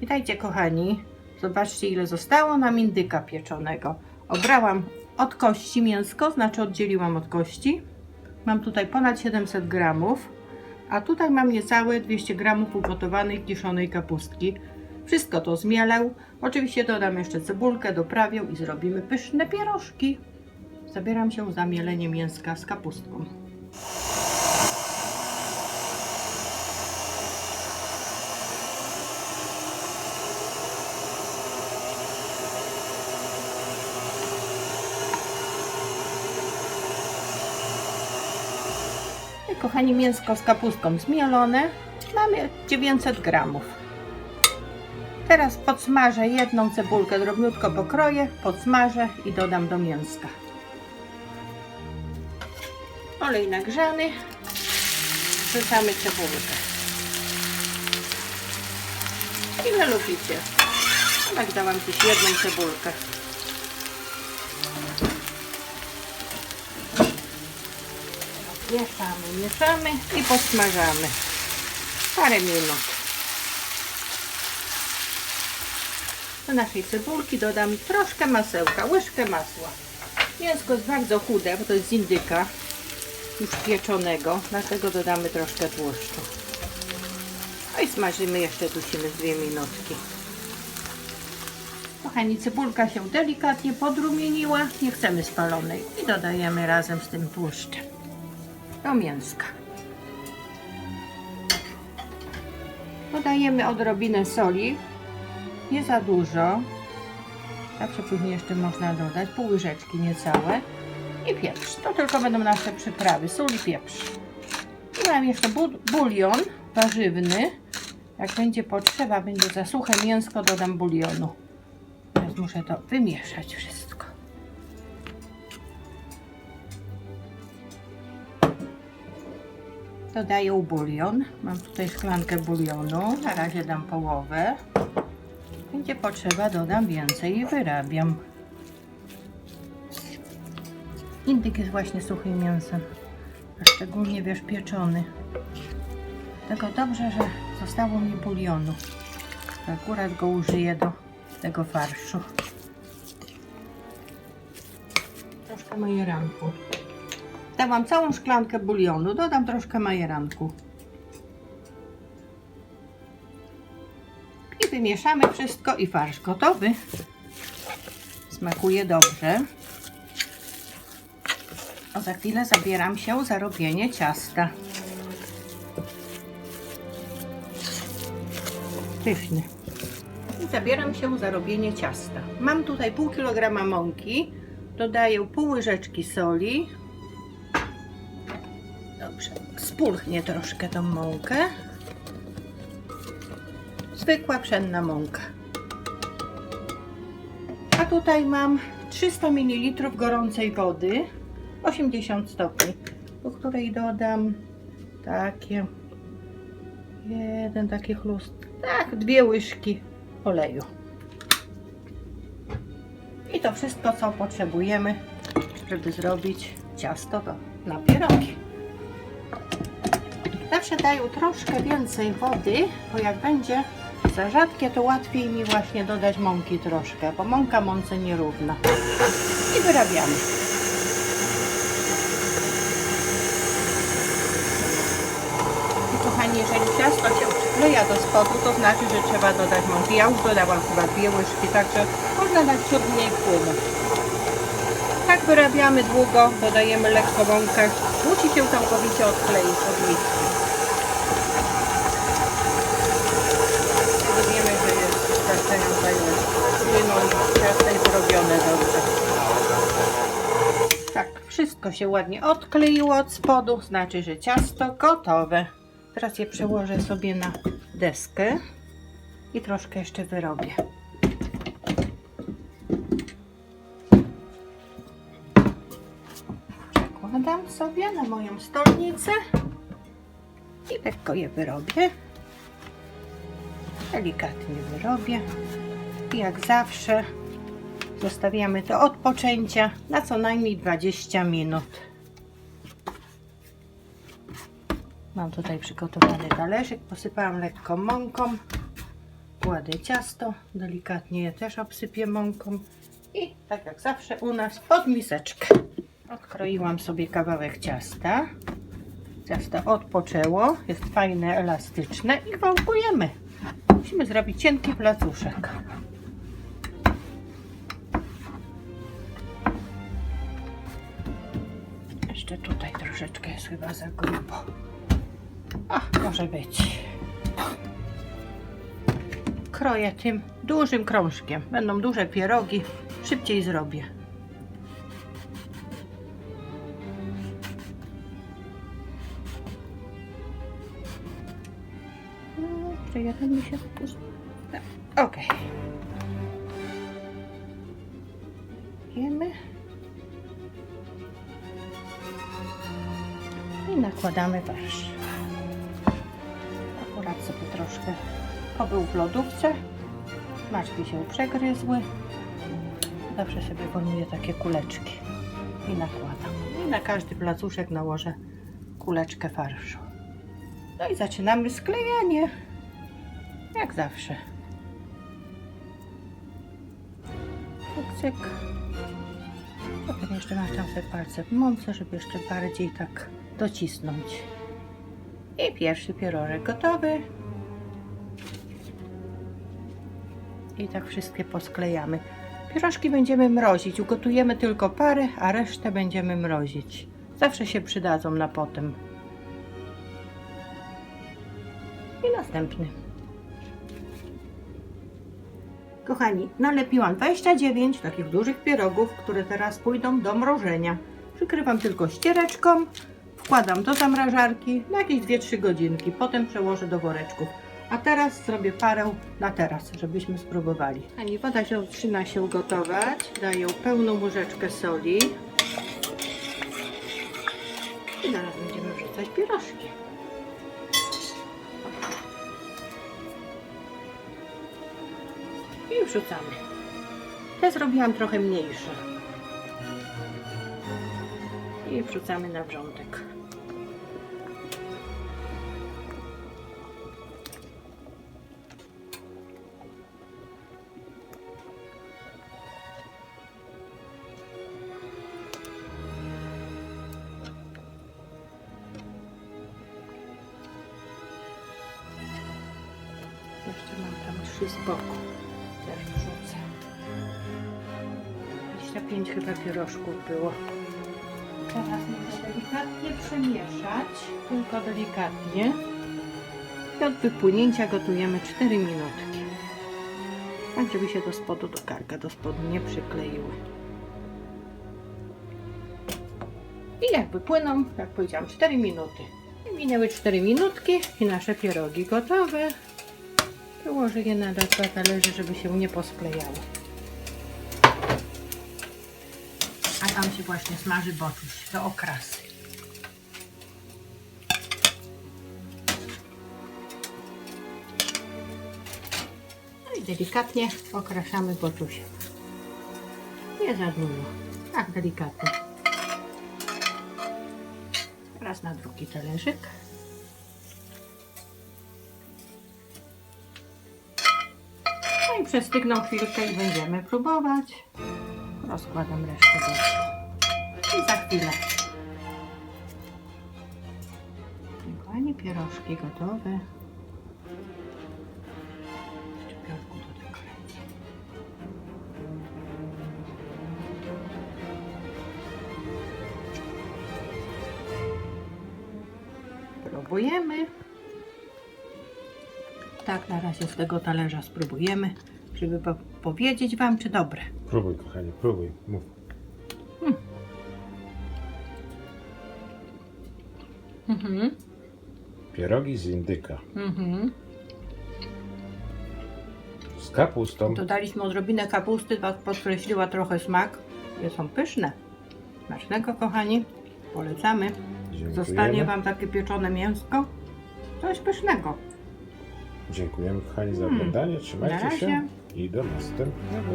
Witajcie kochani. Zobaczcie ile zostało nam indyka pieczonego. Obrałam od kości mięsko, znaczy oddzieliłam od kości. Mam tutaj ponad 700 gramów, a tutaj mam niecałe 200 gramów ugotowanej kiszonej kapustki. Wszystko to zmielę. Oczywiście dodam jeszcze cebulkę, doprawię i zrobimy pyszne pierożki. Zabieram się za mielenie mięska z kapustką. Kochani, mięsko z kapustką zmielone. Mamy 900 gramów. Teraz podsmażę jedną cebulkę, drobniutko pokroję, podsmażę i dodam do mięska. Olej nagrzany. Wrzucamy cebulkę. Ile lubicie? Tak dałam dziś jedną cebulkę. Mieszamy, mieszamy i podsmażamy. Parę minut. Do naszej cebulki dodam troszkę masełka, łyżkę masła. Mięsko jest bardzo chude, bo to jest z indyka już pieczonego, dlatego dodamy troszkę tłuszczu. No i smażymy jeszcze dusimy dwie minutki. Kochani, cebulka się delikatnie podrumieniła, nie chcemy spalonej i dodajemy razem z tym tłuszczem do mięska. Dodajemy odrobinę soli, nie za dużo. Zawsze później jeszcze można dodać pół łyżeczki niecałe i pieprz. To tylko będą nasze przyprawy, sól i pieprz. Mam jeszcze bu- bulion warzywny. Jak będzie potrzeba, będzie za suche mięsko, dodam bulionu. Teraz muszę to wymieszać wszystko. Dodaję bulion. Mam tutaj szklankę bulionu. Na razie dam połowę. Będzie potrzeba, dodam więcej i wyrabiam. Indyk jest właśnie suchym mięsem, a szczególnie wiesz pieczony. Tego dobrze, że zostało mi bulionu. Akurat go użyję do tego farszu. Troszkę majeranku. Dałam całą szklankę bulionu, dodam troszkę majeranku. I wymieszamy wszystko i farsz gotowy. Smakuje dobrze. A za chwilę zabieram się za robienie ciasta. Pyszny. I zabieram się za robienie ciasta. Mam tutaj pół kilograma mąki. Dodaję pół łyżeczki soli. Dobrze, spulchnię troszkę tą mąkę. Zwykła pszenna mąka. A tutaj mam 300 ml gorącej wody, 80 stopni, do której dodam takie, jeden taki chlust, tak, dwie łyżki oleju. I to wszystko, co potrzebujemy, żeby zrobić ciasto do, na pierogi. Zawsze daję troszkę więcej wody, bo jak będzie za rzadkie, to łatwiej mi właśnie dodać mąki troszkę, bo mąka mące nierówna. I wyrabiamy. I kochani, jeżeli ciasto się przykleja do spodu, to znaczy, że trzeba dodać mąki. Ja już dodałam chyba dwie łyżki, także można dać ciut mniej. Tak wyrabiamy długo, dodajemy lekko mąkę. Musi się całkowicie odkleić od miski. Wtedy wiemy, że jest wystarczająca ilość płynu i dobrze. Tak, wszystko się ładnie odkleiło od spodu, znaczy, że ciasto gotowe. Teraz je przełożę sobie na deskę i troszkę jeszcze wyrobię. Przekładam sobie na moją stolnicę i lekko je wyrobię. Delikatnie wyrobię. I jak zawsze zostawiamy do odpoczęcia na co najmniej 20 minut. Mam tutaj przygotowany talerzyk, posypałam lekko mąką, kładę ciasto, delikatnie je też obsypię mąką i tak jak zawsze u nas pod miseczkę. Odkroiłam sobie kawałek ciasta. Ciasto odpoczęło, jest fajne, elastyczne i wałkujemy. Musimy zrobić cienki placuszek. Jeszcze tutaj troszeczkę jest chyba za grubo. A, może być. Kroję tym dużym krążkiem. Będą duże pierogi. Szybciej zrobię. No, Czy mi się spuścił? Tak, Okej. Jemy. Nakładamy farsz. Akurat sobie troszkę pobył w lodówce. Maczki się przegryzły. Zawsze sobie formuję takie kuleczki i nakładam. I na każdy placuszek nałożę kuleczkę farszu. No i zaczynamy sklejanie. Jak zawsze. Cyk, cyk. Potem jeszcze maczam sobie palce w mące, żeby jeszcze bardziej tak docisnąć. I pierwszy pierorek gotowy. I tak wszystkie posklejamy. Pierożki będziemy mrozić. Ugotujemy tylko parę, a resztę będziemy mrozić. Zawsze się przydadzą na potem. I następny. Kochani, nalepiłam 29 takich dużych pierogów, które teraz pójdą do mrożenia. Przykrywam tylko ściereczką, wkładam do zamrażarki na jakieś 2-3 godzinki, potem przełożę do woreczków. A teraz zrobię parę na teraz, żebyśmy spróbowali. Ani woda się zaczyna się ugotować. Daję pełną łyżeczkę soli. I zaraz będziemy wrzucać pierożki. I wrzucamy. Te zrobiłam trochę mniejsze. I wrzucamy na wrzątek. Z boku. Też wrzucę. 25 chyba pierożków było. Teraz muszę delikatnie przemieszać. Tylko delikatnie. I od wypłynięcia gotujemy 4 minutki. Tak, żeby się do spodu, do karka, do spodu nie przykleiły. I jak wypłyną, jak powiedziałam, 4 minuty. I minęły 4 minutki i nasze pierogi gotowe. Położę je na dwa talerze, żeby się nie posklejały. A tam się właśnie smaży boczuś do okrasy. No i delikatnie okraszamy boczusiem. Nie za dużo. Tak delikatnie. Teraz na drugi talerzyk. No i przestygną chwilkę i będziemy próbować. Rozkładam resztę boczku. I za chwilę. Kochani, pierożki gotowe. Do. Próbujemy. Tak, na razie z tego talerza spróbujemy, żeby po powiedzieć Wam, czy dobre. Próbuj, kochanie, próbuj. Mów. Mhm. Pierogi z indyka. Mhm. Z kapustą. Dodaliśmy odrobinę kapusty, tak podkreśliła trochę smak. Je są pyszne. Smacznego, kochani. Polecamy. Dziękujemy. Zostanie Wam takie pieczone mięsko. Coś pysznego. Dziękujemy, kochani, za Mm. oglądanie. Trzymajcie się i do następnego.